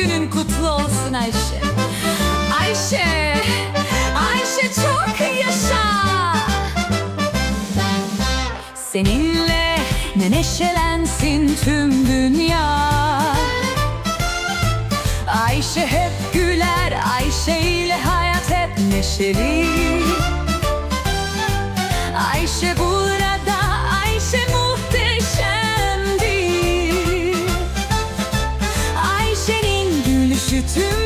günün kutlu olsun Ayşe. Ayşe, Ayşe çok yaşa. Seninle ne neşelensin tüm dünya. Ayşe hep güler, Ayşe ile hayat hep neşeli. Ayşe bu you too